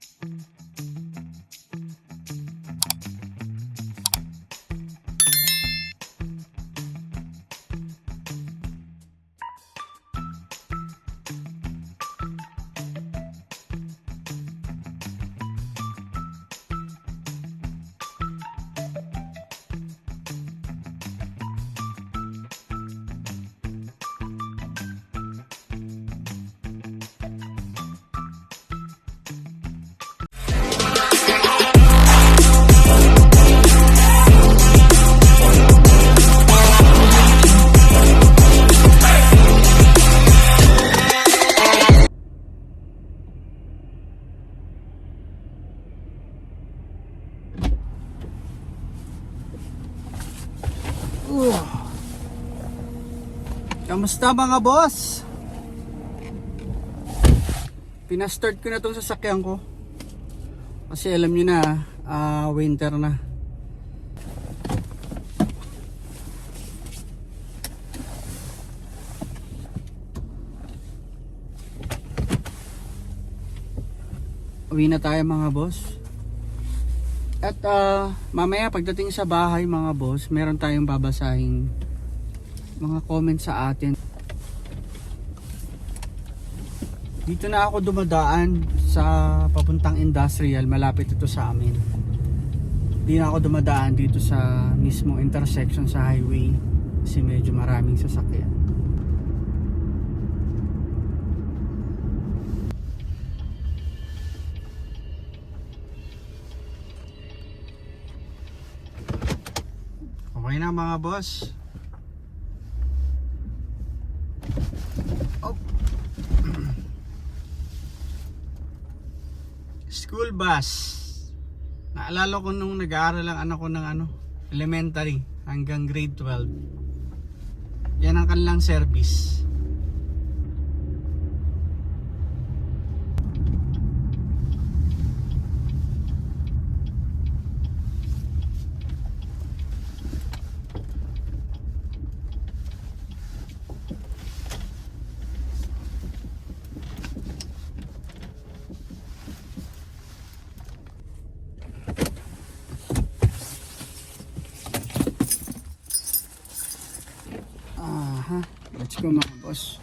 Mm-hmm. Kamusta mga boss? Pinastart ko na tong sasakyan ko. Kasi alam niyo na, ah, winter na. Uwi na tayo mga boss. At ah, mamaya pagdating sa bahay mga boss, meron tayong babasahing mga comments sa atin. Dito na ako dumadaan sa papuntang industrial, malapit ito sa amin. Hindi na ako dumadaan dito sa mismong intersection sa highway kasi medyo maraming sasakyan. Okay na mga boss. School bus. Naalala ko nung nag-aaral ang anak ko ng ano, elementary hanggang grade 12. Yan ang kanilang service. Go mga boss.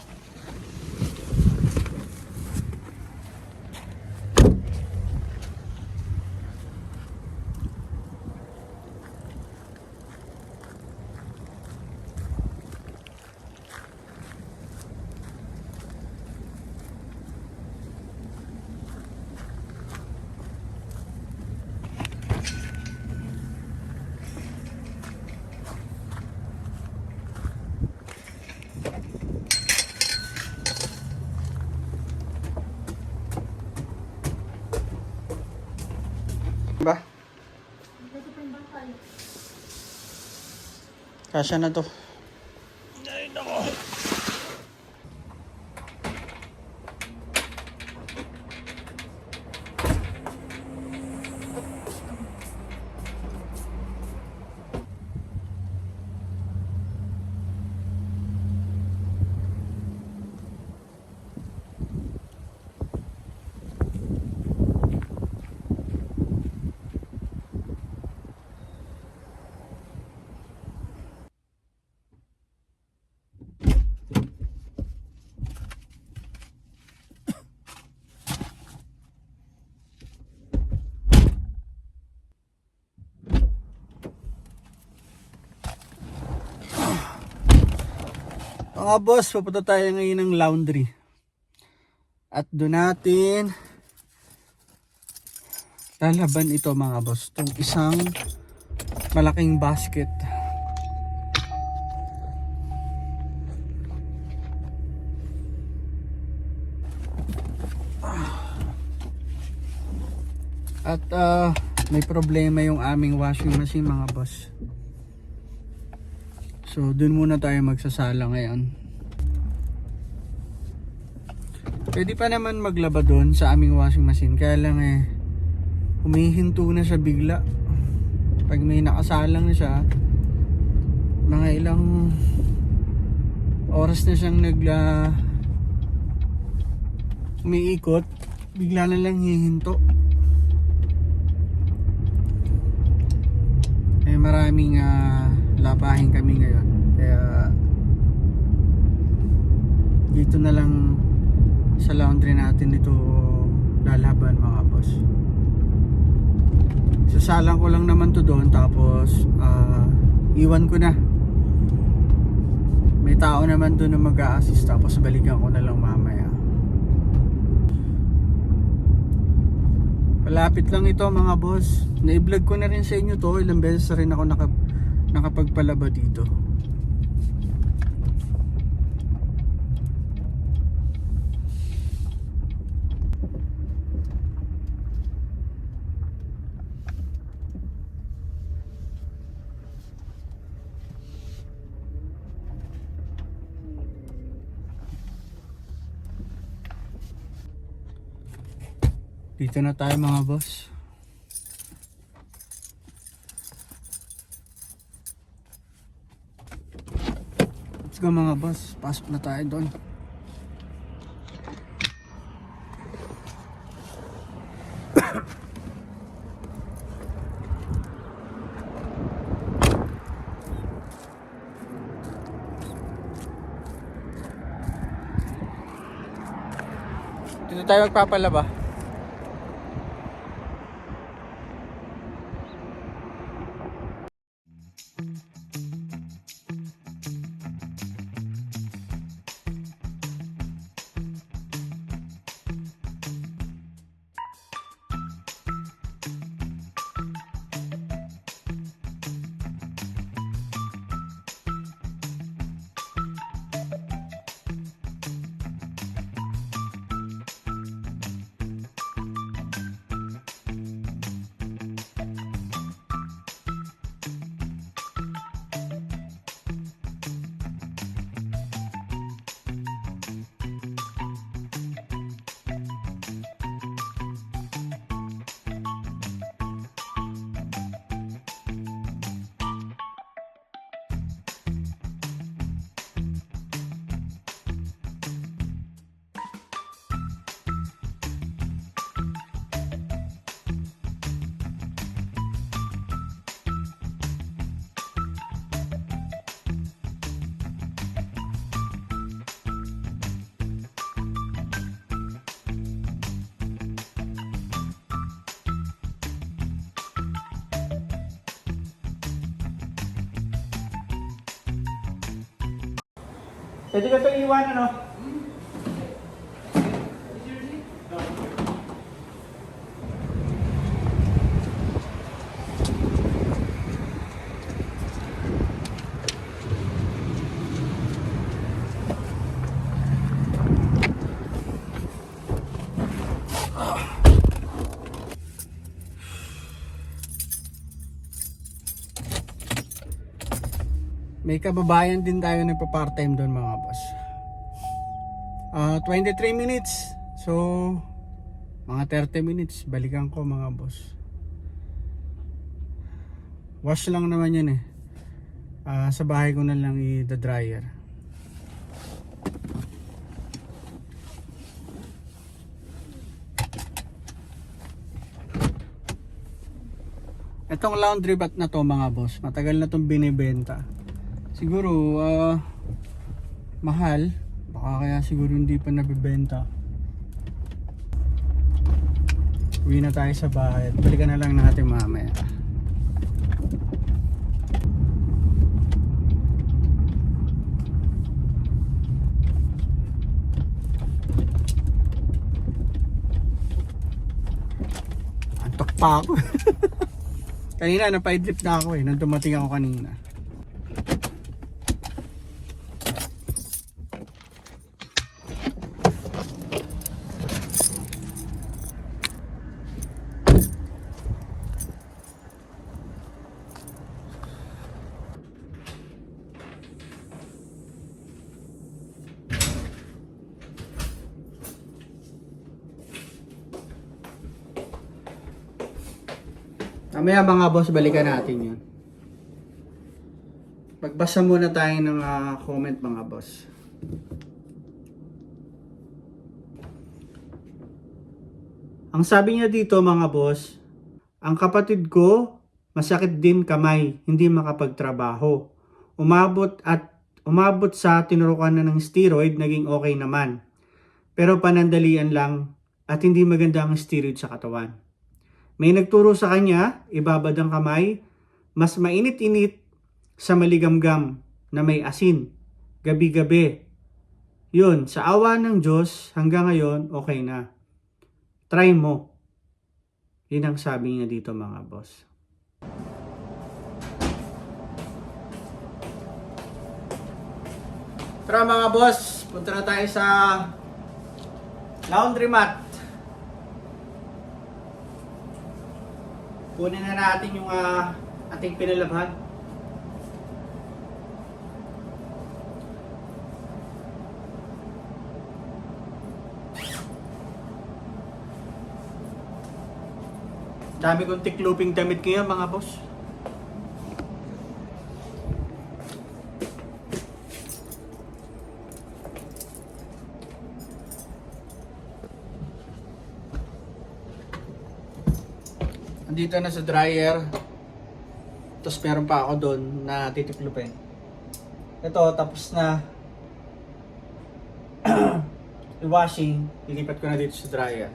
Ba? Kasya na to. Mga boss, pupunta tayo ngayon ng laundry. At doon natin lalaban ito mga boss. Itong isang malaking basket. At ah, may problema yung aming washing machine mga boss. So, dun muna tayo magsasala ngayon. Pwede pa naman maglaba doon sa aming washing machine. Kaya lang eh, humihinto na siya bigla. Pag may nakasalang na siya, mga ilang oras na siyang nagla ah, umiikot, bigla na lang hihinto. Eh maraming uh, labahin kami ngayon. Kaya dito na lang sa laundry natin ito lalaban mga boss. Sasalang ko lang naman to doon tapos ah, iwan ko na. May tao naman doon na mag-a-assist tapos balikan ko na lang mamaya. Malapit lang ito mga boss. Na-vlog ko na rin sa inyo to. Ilang beses rin ako naka, nakapagpalaba dito. Dito na tayo mga boss. Let's go mga boss. Pasok na tayo doon. Dito tayo magpapalaba. Pwede ka ito iwan ano? May kababayan din tayo nagpa-part-time doon mga boss. Ah, 23 minutes. So, mga 30 minutes. Balikan ko mga boss. Wash lang naman yan eh. Ah, sa bahay ko na lang i-dryer. Itong laundry bag na to mga boss, matagal na tong binibenta. Siguro, ah, mahal. Baka kaya siguro hindi pa nabibenta. Uwi na tayo sa bahay. at Balikan na lang natin mamaya. Antok pa ako. kanina napaidlip na ako eh. Nang dumating ako kanina. Mamaya mga boss, balikan natin yun. Magbasa muna tayo ng ah, comment mga boss. Ang sabi niya dito mga boss, ang kapatid ko Masakit din kamay, hindi makapagtrabaho. Umabot at umabot sa tinurukan na ng steroid, naging okay naman. Pero panandalian lang at hindi maganda ang steroid sa katawan. May nagturo sa kanya, ibabad ang kamay, mas mainit-init sa maligamgam na may asin, gabi-gabi. Yun, sa awa ng Diyos, hanggang ngayon, okay na. Try mo. Yun ang sabi niya dito mga boss. Tara mga boss, punta na tayo sa laundry mat. Kunin na natin yung ah, ating pinalabhan. Dami kong tikluping damit ngayon mga boss. Andito na sa dryer. Tapos meron pa ako doon na titiklupin. Ito, tapos na i-washing. Ilipat ko na dito sa dryer.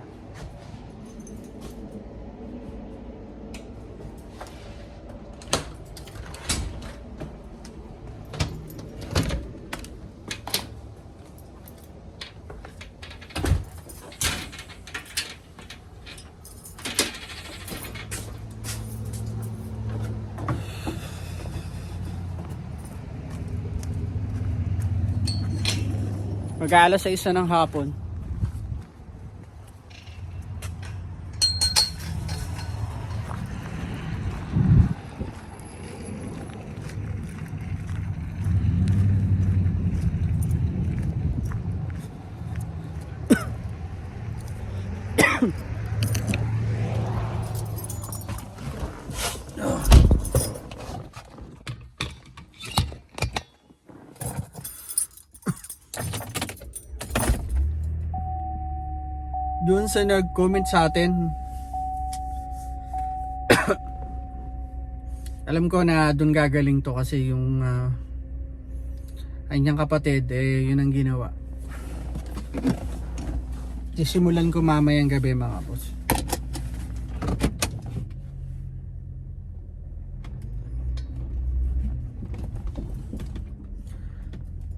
Mag-aalas sa isa ng hapon. Sa nag-comment sa atin, alam ko na doon gagaling to kasi yung uh, kanyang kapatid, eh, yun ang ginawa. Sisimulan ko mamayang gabi mga boss.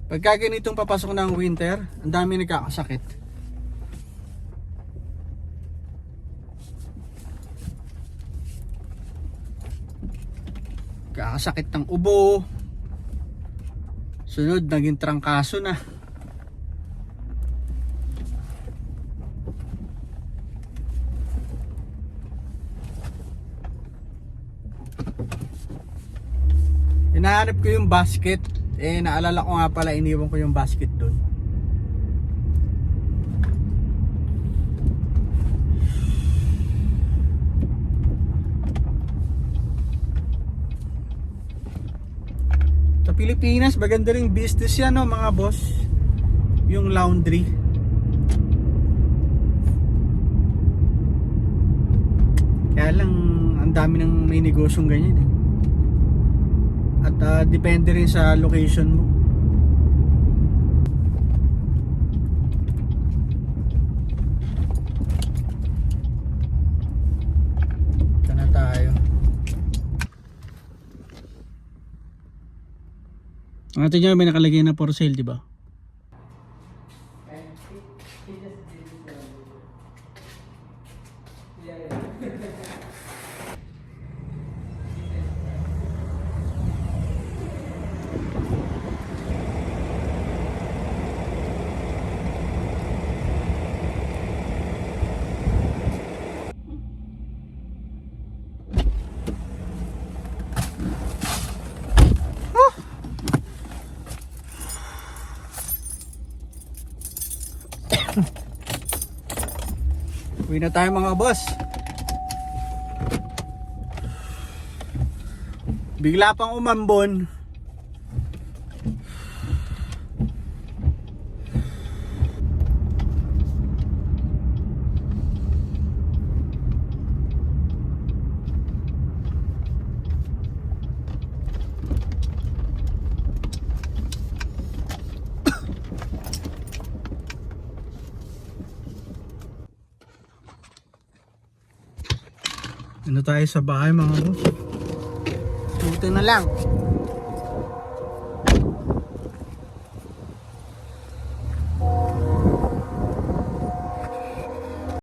Pagka ganitong papasok ng winter, ang dami nagkakasakit. Kakasakit ng ubo. Sunod, naging trangkaso na. Hinahanap ko yung basket. Eh, naalala ko nga pala, iniwan ko yung basket doon. Sa Pilipinas, maganda ring business yan, no, mga boss. Yung laundry. Kaya lang, ang dami ng may negosyong ganyan eh. At ah, depende rin sa location mo. Na tayo. Ang atin niya may nakalagay na for sale, di ba? Uwi na tayo mga boss. Bigla pang umambon. Ano tayo sa bahay mga boss? Buti na lang.